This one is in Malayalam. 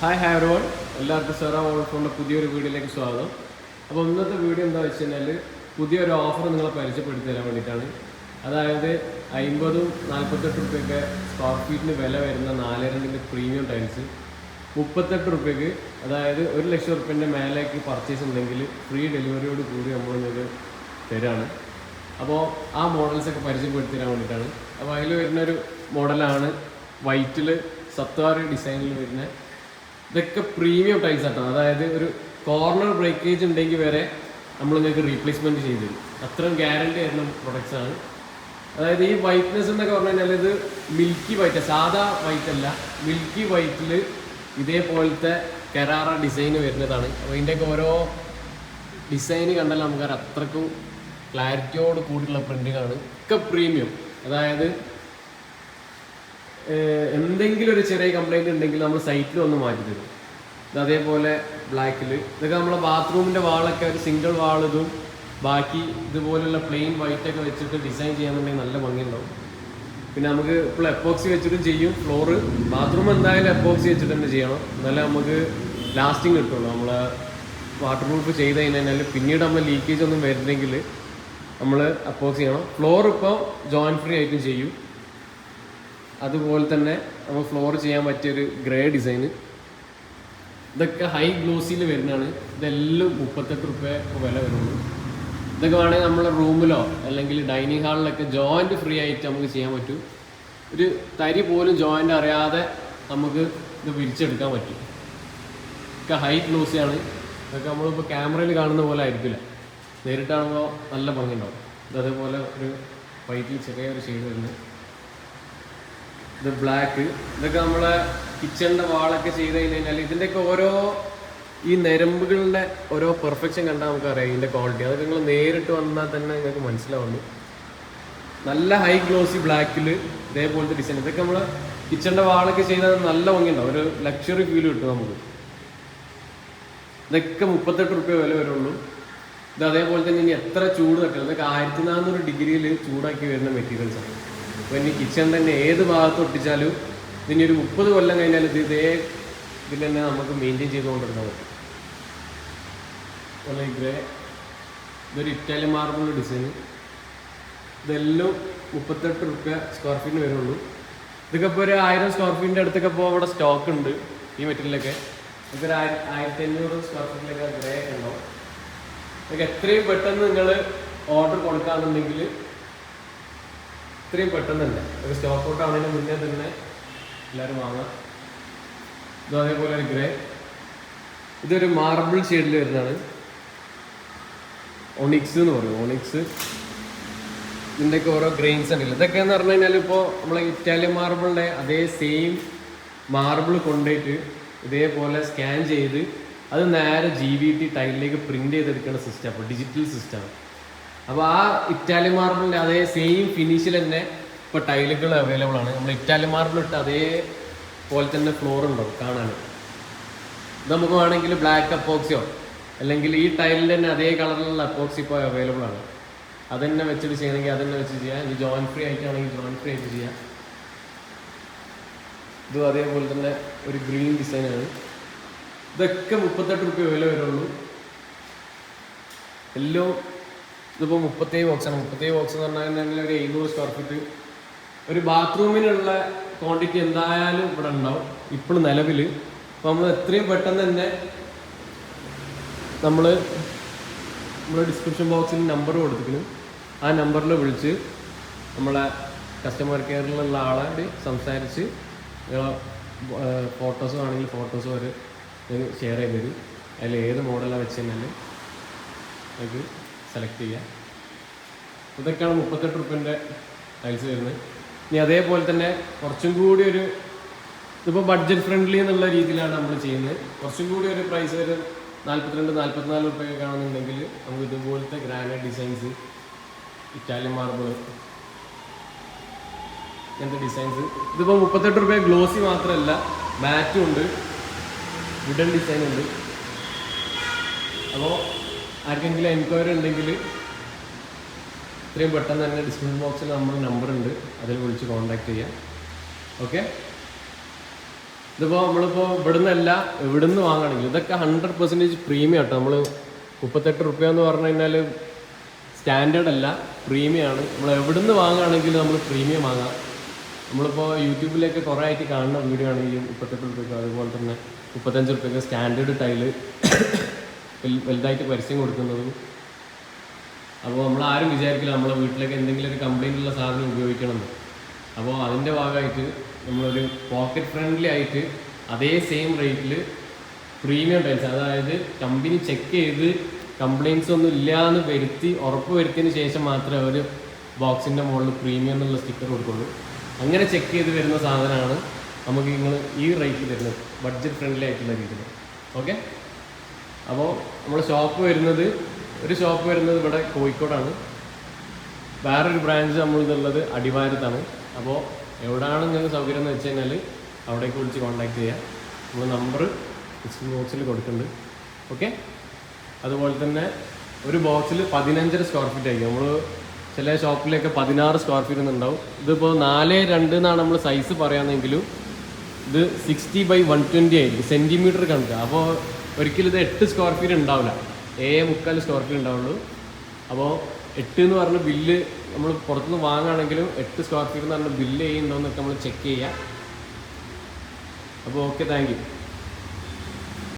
ഹായ് ഹായ് റോൾ എല്ലാവർക്കും സെറ വോൾഫോണിന്റെ പുതിയൊരു വീഡിയോയിലേക്ക് സ്വാഗതം. അപ്പോൾ ഇന്നത്തെ വീഡിയോ എന്താ വെച്ച് കഴിഞ്ഞാൽ പുതിയൊരു ഓഫർ നിങ്ങളെ പരിചയപ്പെടുത്തി തരാൻ വേണ്ടിയിട്ടാണ്. അതായത് അമ്പതും നാൽപ്പത്തെട്ട് റുപ്യക്ക് സ്ക്വയർ ഫീറ്റിന് വില വരുന്ന നാലരണ്ടിന്റെ പ്രീമിയം ടൈൽസ് മുപ്പത്തെട്ട് റുപ്യക്ക് അതായത് ഒരു ലക്ഷം റുപ്യന്റെ മേലേക്ക് പർച്ചേസ് ഉണ്ടെങ്കിൽ ഫ്രീ ഡെലിവറിയോട് കൂടി നമ്മൾ നിങ്ങൾക്ക് തരാണ്. അപ്പോൾ ആ മോഡൽസൊക്കെ പരിചയപ്പെടുത്തി തരാൻ വേണ്ടിയിട്ടാണ്. അപ്പോൾ അതിൽ വരുന്നൊരു മോഡലാണ് വൈറ്റിൽ സത്വാറ് ഡിസൈനിൽ വരുന്ന ഇതൊക്കെ പ്രീമിയം ടൈൽസ് ആട്ടോ. അതായത് ഒരു കോർണർ ബ്രേക്കേജ് ഉണ്ടെങ്കിൽ വരെ നമ്മൾ നിങ്ങൾക്ക് റീപ്ലേസ്മെന്റ് ചെയ്ത് തരും. അത്രയും ഗ്യാരണ്ടി വരുന്ന പ്രൊഡക്ട്സ് ആണ്. അതായത് ഈ വൈറ്റ്നെസ് എന്നൊക്കെ പറഞ്ഞു കഴിഞ്ഞാൽ ഇത് മിൽക്കി വൈറ്റ് സാധാ വൈറ്റ് അല്ല. മിൽക്കി വൈറ്റിൽ ഇതേപോലത്തെ കരാറ ഡിസൈൻ വരുന്നതാണ്. അപ്പോൾ ഇതിന്റെയൊക്കെ ഓരോ ഡിസൈൻ കണ്ടാൽ നമുക്കത് അത്രക്കും ക്ലാരിറ്റിയോട് കൂടിയുള്ള പ്രിന്റുകളാണ് ഒക്കെ പ്രീമിയം അതായത് എന്തെങ്കിലും ഒരു ചെറിയ കംപ്ലൈന്റ് ഉണ്ടെങ്കിൽ നമ്മൾ സൈറ്റിൽ ഒന്ന് മാറ്റി തരും. അതേപോലെ ബ്ലാക്കിൽ ഇതൊക്കെ നമ്മളെ ബാത്റൂമിന്റെ വാളൊക്കെ ഒരു സിംഗിൾ വാൾ ഇതും ബാക്കി ഇതുപോലുള്ള പ്ലെയിൻ വൈറ്റ് ഒക്കെ വെച്ചിട്ട് ഡിസൈൻ ചെയ്യാന്നുണ്ടെങ്കിൽ നല്ല ഭംഗിയുണ്ടാവും. പിന്നെ നമുക്ക് ഇപ്പോൾ എപ്പോക്സി വെച്ചിട്ടും ചെയ്യും ഫ്ലോറ് ബാത്റൂം എന്തായാലും എപ്പോക്സി വെച്ചിട്ട് തന്നെ ചെയ്യണം. എന്നാലേ നമുക്ക് ലാസ്റ്റിംഗ് കിട്ടുള്ളൂ. നമ്മൾ വാട്ടർ പ്രൂഫ് ചെയ്ത് കഴിഞ്ഞാൽ പിന്നീട് നമ്മൾ ലീക്കേജ് ഒന്നും വരുന്നെങ്കിൽ നമ്മൾ അപ്പോക്സി ചെയ്യണം. ഫ്ലോർ ഇപ്പോൾ ജോയിൻ ഫ്രീ ആയിട്ടും ചെയ്യും. അതുപോലെ തന്നെ നമ്മൾ ഫ്ലോർ ചെയ്യാൻ പറ്റിയൊരു ഗ്രേ ഡിസൈന് ഇതൊക്കെ ഹൈ ഗ്ലോസിയിൽ വരുന്നതാണ്. ഇതെല്ലാം മുപ്പത്തെട്ട് റുപ്യ വില വരുള്ളൂ. ഇതൊക്കെ വേണമെങ്കിൽ നമ്മളെ റൂമിലോ അല്ലെങ്കിൽ ഡൈനിങ് ഹാളിലൊക്കെ ജോയിന്റ് ഫ്രീ ആയിട്ട് നമുക്ക് ചെയ്യാൻ പറ്റും. ഒരു തരി പോലും ജോയിന്റ് അറിയാതെ നമുക്ക് ഇത് വിരിച്ചെടുക്കാൻ പറ്റും. ഒക്കെ ഹൈ ഗ്ലോസിയാണ് ഇതൊക്കെ നമ്മളിപ്പോൾ ക്യാമറയിൽ കാണുന്ന പോലെ ആയിരിക്കില്ല. നേരിട്ടാകുമ്പോൾ നല്ല ഭംഗി ഉണ്ടാവും അതേപോലെ ഒരു വൈറ്റിൽ ചെറിയ ഒരു ഷെയ്ഡ് വരുന്നത്. ഇത് ബ്ലാക്ക് ഇതൊക്കെ നമ്മളെ കിച്ചണിന്റെ വാളൊക്കെ ചെയ്ത് കഴിഞ്ഞാൽ ഇതിന്റെയൊക്കെ ഓരോ ഈ നരമ്പുകളുടെ ഓരോ പെർഫെക്ഷൻ കണ്ടാൽ നമുക്ക് അറിയാം ഇതിന്റെ ക്വാളിറ്റി അതൊക്കെ നിങ്ങൾ നേരിട്ട് വന്നാൽ തന്നെ നിങ്ങൾക്ക് മനസ്സിലാവുള്ളൂ നല്ല ഹൈ ഗ്ലോസി ബ്ലാക്കിൽ ഇതേപോലത്തെ ഡിസൈൻ ഇതൊക്കെ നമ്മൾ കിച്ചണിന്റെ വാളൊക്കെ ചെയ്താൽ നല്ല ഭംഗിയുണ്ടാവും. ഒരു ലക്ഷറി ഫീൽ കിട്ടും നമുക്ക്. ഇതൊക്കെ മുപ്പത്തെട്ട് റുപ്യ വില വരുള്ളൂ. ഇത് അതേപോലെ തന്നെ ഇനി എത്ര ചൂട് തട്ടില്ല ഇതൊക്കെ ആയിരത്തി നാനൂറ് ഡിഗ്രിയിൽ ചൂടാക്കി വരുന്ന മെറ്റീരിയൽസ് ആണ്. അപ്പോൾ ഇനി കിച്ചൺ തന്നെ ഏത് ഭാഗത്ത് ഒട്ടിച്ചാലും ഇതിനി ഒരു മുപ്പത് കൊല്ലം കഴിഞ്ഞാൽ ഇത് ഇതേ ഇതിൽ തന്നെ നമുക്ക് മെയിന്റെയിൻ ചെയ്തുകൊണ്ടിരുന്നാൽ പറ്റും അതുപോലെ ഗ്രേ ഇതൊരു ഇറ്റാലിയൻ മാർബിളിന്റെ ഡിസൈൻ ഇതെല്ലാം മുപ്പത്തെട്ട് റുപ്യ സ്ക്വയർ ഫീറ്റിന് വരുള്ളൂ. ഇതൊക്കെ ഇപ്പോൾ ഒരു ആയിരം സ്ക്വയർ ഫീറ്റിന്റെ അടുത്തൊക്കെ ഇപ്പോൾ അവിടെ സ്റ്റോക്ക് ഉണ്ട് ഈ മെറ്റീരിയലൊക്കെ ഇതൊരു ആയിരം ആയിരത്തി അഞ്ഞൂറ് സ്ക്വയർ ഫീറ്റിലൊക്കെ ഗ്രേ ഉണ്ടാവും. ഇതൊക്കെ എത്രയും പെട്ടെന്ന് നിങ്ങൾ ഓർഡർ കൊടുക്കാന്നുണ്ടെങ്കിൽ ഇത്രയും പെട്ടെന്ന് തന്നെ ഒരു സ്റ്റോക്ക് ഔട്ട് ആവുന്നതിന് മുന്നേ തന്നെ എല്ലാവരും വാങ്ങാം. ഇത് അതേപോലെ ഒരു ഗ്രേ ഇതൊരു മാർബിൾ ഷെയ്ഡിൽ വരുന്നതാണ്. ഒണിക്സ് എന്ന് പറയും ഒണിക്സ് ഇതിന്റെയൊക്കെ ഓരോ ഗ്രെയിൻസ് ഉണ്ടല്ലോ. ഇതൊക്കെ എന്ന് പറഞ്ഞു കഴിഞ്ഞാൽ ഇപ്പോൾ നമ്മളെ ഇറ്റാലിയൻ മാർബിളിന്റെ അതേ സെയിം മാർബിൾ കൊണ്ടുപോയിട്ട് ഇതേപോലെ സ്കാൻ ചെയ്ത് അത് നേരെ ജി വി ടി ടൈലിലേക്ക് പ്രിന്റ് ചെയ്തെടുക്കുന്ന സിസ്റ്റം അപ്പോൾ ഡിജിറ്റൽ സിസ്റ്റമാണ് അപ്പോൾ ആ ഇറ്റാലിയൻ മാർബിളിന്റെ അതേ സെയിം ഫിനിഷിൽ തന്നെ ഇപ്പോൾ ടൈലുകൾ അവൈലബിൾ ആണ്. നമ്മൾ ഇറ്റാലിയൻ മാർബിൾ ഇട്ട് അതേപോലെ തന്നെ ഫ്ലോർ ഉണ്ടാവും കാണാൻ ഇത് നമുക്ക് വേണമെങ്കിൽ ബ്ലാക്ക് അപ്പോക്സിയോ അല്ലെങ്കിൽ ഈ ടൈലിന്റെ തന്നെ അതേ കളറിലുള്ള അപ്പോക്സി ഇപ്പോൾ അവൈലബിൾ ആണ്. അതന്നെ വെച്ചിട്ട് ചെയ്യണമെങ്കിൽ അതന്നെ വെച്ച് ചെയ്യാം. ഇനി ജോയിൻ ഫ്രീ ആയിട്ടാണെങ്കിൽ ജോയിൻ ഫ്രീ ആയിട്ട് ചെയ്യാം. ഇതും അതേപോലെ തന്നെ ഒരു ഗ്രീൻ ഡിസൈനാണ് ഇതൊക്കെ മുപ്പത്തെട്ട് റുപ്യ വില വരുള്ളൂ. എല്ലാം ഇതിപ്പോൾ മുപ്പത്തേഴ് ബോക്സാണ് മുപ്പത്തേഴ് ബോക്സ് എന്ന് പറഞ്ഞാൽ ഒരു എഴുന്നൂറ് സ്ക്വയർ ഫീറ്റ് ഒരു ബാത്റൂമിനുള്ള ക്വാണ്ടിറ്റി എന്തായാലും ഇവിടെ ഉണ്ടാവും. ഇപ്പോൾ നിലവിൽ അപ്പോൾ നമ്മൾ എത്രയും പെട്ടെന്ന് തന്നെ നമ്മൾ നമ്മുടെ ഡിസ്ക്രിപ്ഷൻ ബോക്സിൽ നമ്പർ കൊടുത്തിരിക്കുന്നു. ആ നമ്പറിൽ വിളിച്ച് നമ്മളെ കസ്റ്റമർ കെയറിലുള്ള ആളായിട്ട് സംസാരിച്ച് ഫോട്ടോസ് ആണെങ്കിൽ ഫോട്ടോസ് വരെ ഷെയർ ചെയ്ത് തരും. അതിൽ ഏത് മോഡലാണ് വെച്ച് കഴിഞ്ഞാൽ നമുക്ക് സെലക്ട് ചെയ്യുക. ഇതൊക്കെയാണ് മുപ്പത്തെട്ട് റുപ്യന്റെ ടൈൽസ് വരുന്നത്. ഇനി അതേപോലെ തന്നെ കുറച്ചും കൂടി ഒരു ഇതിപ്പോൾ ബഡ്ജറ്റ് ഫ്രണ്ട്ലി എന്നുള്ള രീതിയിലാണ് നമ്മൾ ചെയ്യുന്നത്. കുറച്ചും കൂടി ഒരു പ്രൈസ് ഒരു നാൽപ്പത്തിരണ്ട് നാൽപ്പത്തിനാല് റുപ്യൊക്കെ കാണുന്നുണ്ടെങ്കിൽ നമുക്ക് ഇതുപോലത്തെ ഗ്രാനൈറ്റ് ഡിസൈൻസ് ഇറ്റാലിയൻ മാർബിൾ ഇങ്ങനത്തെ ഡിസൈൻസ് ഇതിപ്പോൾ മുപ്പത്തെട്ട് റുപ്യ ഗ്ലോസി മാത്രമല്ല മാറ്റും ഉണ്ട് വുഡൻ ഡിസൈൻ ഉണ്ട്. അപ്പോൾ ആർക്കെങ്കിലും എൻക്വയറി ഉണ്ടെങ്കിൽ ഇത്രയും പെട്ടെന്ന് തന്നെ ഡിസ്ക്രിപ്ഷൻ ബോക്സിൽ നമ്മുടെ നമ്പർ ഉണ്ട്. അതിൽ വിളിച്ച് കോൺടാക്ട് ചെയ്യാം. ഓക്കെ ഇതിപ്പോൾ നമ്മളിപ്പോൾ ഇവിടുന്ന് അല്ല ഇവിടുന്ന് വാങ്ങണമെങ്കിൽ ഇതൊക്കെ ഹൺഡ്രഡ് പെർസെന്റേജ് പ്രീമിയം കേട്ടോ നമ്മൾ മുപ്പത്തെട്ട് റുപ്യ എന്ന് പറഞ്ഞു കഴിഞ്ഞാൽ സ്റ്റാൻഡേർഡ് അല്ല പ്രീമിയമാണ് നമ്മൾ എവിടുന്ന് വാങ്ങുകയാണെങ്കിലും നമ്മൾ പ്രീമിയം വാങ്ങാം. നമ്മളിപ്പോൾ യൂട്യൂബിലൊക്കെ കുറേ ആയിട്ട് കാണുന്ന വീഡിയോ ആണെങ്കിലും മുപ്പത്തെട്ട് റുപ്യക്ക് അതുപോലെ തന്നെ മുപ്പത്തഞ്ച് റുപ്യക്ക് സ്റ്റാൻഡേർഡ് ടൈൽ വലുതായിട്ട് പരസ്യം കൊടുക്കുന്നതും. അപ്പോൾ നമ്മൾ ആരും വിചാരിക്കില്ല നമ്മളെ വീട്ടിലേക്ക് എന്തെങ്കിലും ഒരു കംപ്ലൈന്റ് ഉള്ള സാധനം ഉപയോഗിക്കണമെന്ന് അപ്പോൾ അതിന്റെ ഭാഗമായിട്ട് നമ്മളൊരു പോക്കറ്റ് ഫ്രണ്ട്ലി ആയിട്ട് അതേ സെയിം റേറ്റിൽ പ്രീമിയം ടൈൽസ് അതായത് കമ്പനി ചെക്ക് ചെയ്ത് കംപ്ലയിൻസ് ഒന്നും ഇല്ല എന്ന് വരുത്തി ഉറപ്പ് വരുത്തിയതിന് ശേഷം മാത്രമേ അവർ ബോക്സിന്റെ മുകളിൽ പ്രീമിയം എന്നുള്ള സ്റ്റിക്കർ കൊടുക്കുള്ളൂ. അങ്ങനെ ചെക്ക് ചെയ്ത് വരുന്ന സാധനമാണ് നമുക്ക് നിങ്ങൾ ഈ റേറ്റിൽ തരുന്നത് ബഡ്ജറ്റ് ഫ്രണ്ട്ലി ആയിട്ടുള്ള രീതിയിൽ ഓക്കെ അപ്പോൾ നമ്മൾ ഷോപ്പ് വരുന്നത് ഒരു ഷോപ്പ് വരുന്നത് ഇവിടെ കോഴിക്കോടാണ്. വേറൊരു ബ്രാഞ്ച് നമ്മൾ ഇതുള്ളത് അടിവാരത്താണ്. അപ്പോൾ എവിടെയാണ് നിങ്ങൾക്ക് സൗകര്യം എന്ന് വെച്ച് കഴിഞ്ഞാൽ അവിടേക്ക് വിളിച്ച് കോൺടാക്ട് ചെയ്യുക നമ്മൾ നമ്പർ ഡിസ്ക്രിപ്ഷൻ ബോക്സിൽ കൊടുക്കുന്നുണ്ട് ഓക്കെ അതുപോലെ തന്നെ ഒരു ബോക്സിൽ പതിനഞ്ചര സ്ക്വയർ ഫീറ്റ് ആയിരിക്കും. നമ്മൾ ചില ഷോപ്പിലൊക്കെ പതിനാറ് സ്ക്വയർ ഫീറ്റ് ഉണ്ടാവും. ഇതിപ്പോൾ നാല് രണ്ട് എന്നാണ് നമ്മൾ സൈസ് പറയാമെന്നെങ്കിലും ഇത് സിക്സ്റ്റി ബൈ വൺ ട്വന്റി ആയിരിക്കും. സെന്റിമീറ്റർ കണക്ക്. അപ്പോൾ ഒരിക്കലും ഇത് എട്ട് സ്ക്വയർ ഫീറ്റ് ഉണ്ടാവില്ല. ഏ മുക്കാൽ സ്ക്വയർ ഫീറ്റ് ഉണ്ടാവുള്ളൂ. അപ്പോൾ എട്ട് എന്ന് പറഞ്ഞ ബില്ല് നമ്മൾ പുറത്തുനിന്ന് വാങ്ങുകയാണെങ്കിലും എട്ട് സ്ക്വയർ ഫീറ്റ് എന്ന് പറഞ്ഞ ബില്ല് ചെയ്യുന്നുണ്ടോ എന്നൊക്കെ നമ്മൾ ചെക്ക് ചെയ്യുക അപ്പോൾ ഓക്കെ താങ്ക്